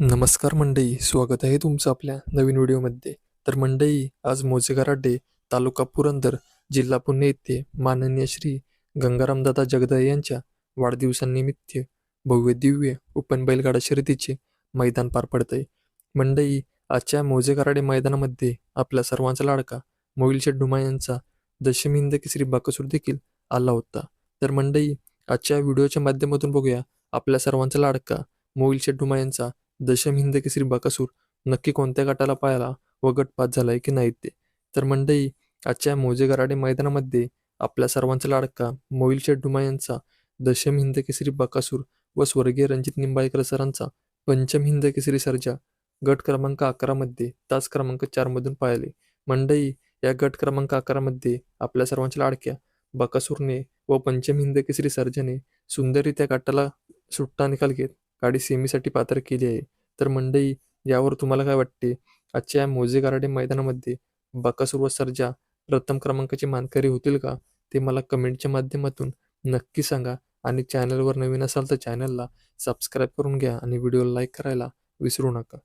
नमस्कार मंडई स्वागत आहे तुमचं आपल्या नवीन व्हिडिओमध्ये. तर मंडई आज मोजेगाराडे तालुका पुरंदर जिल्हा पुणे येथे माननीय श्री गंगारामदादा जगदाळे यांच्या वाढदिवसानिमित्त भव्य दिव्य ओपन बैलगाडा शर्यतीचे मैदान पार पडत आहे मंडई आजच्या मोजेगाराडे मैदानामध्ये आपल्या सर्वांचा लाडका मोईल शेड्डुमा डुमा यांचा दशमिंद केसरी बाकसूर देखील आला होता. तर मंडई आजच्या व्हिडिओच्या माध्यमातून बघूया आपल्या सर्वांचा लाडका मोईल शेड्डुमा डुमा यांचा दशम हिंद बाकासूर बकासूर. नक्की कोणत्या गटाला पाहायला व गट पास झालाय की नाही ते? तर मंडई आजच्या मोजे गराडे मैदानामध्ये आपल्या सर्वांचा लाडका मोईल शेठ डुमा यांचा दशम हिंद केसरी बकासूर व स्वर्गीय रणजित निंबाळकर सरांचा पंचम हिंद केसरी सर्जा गट क्रमांक अकरामध्ये तास क्रमांक चारमधून पाहिले मंडई या गट क्रमांक अकरामध्ये आपल्या सर्वांच्या लाडक्या बकासूरने व पंचम हिंद केसरी सर्जाने सुंदररित्या गटाला सुट्टा निकाल घेत गाडी सेमीसाठी पात्र केली आहे. तर मंडई यावर तुम्हाला काय वाटते? आजच्या या मोजे गाराडे मैदानामध्ये बकासूर व सर्जा प्रथम क्रमांकाचे मानकरी होतील का? ते मला कमेंटच्या माध्यमातून नक्की सांगा आणि चॅनलवर नवीन असाल तर चॅनलला सबस्क्राईब करून घ्या आणि व्हिडिओला लाईक करायला विसरू नका.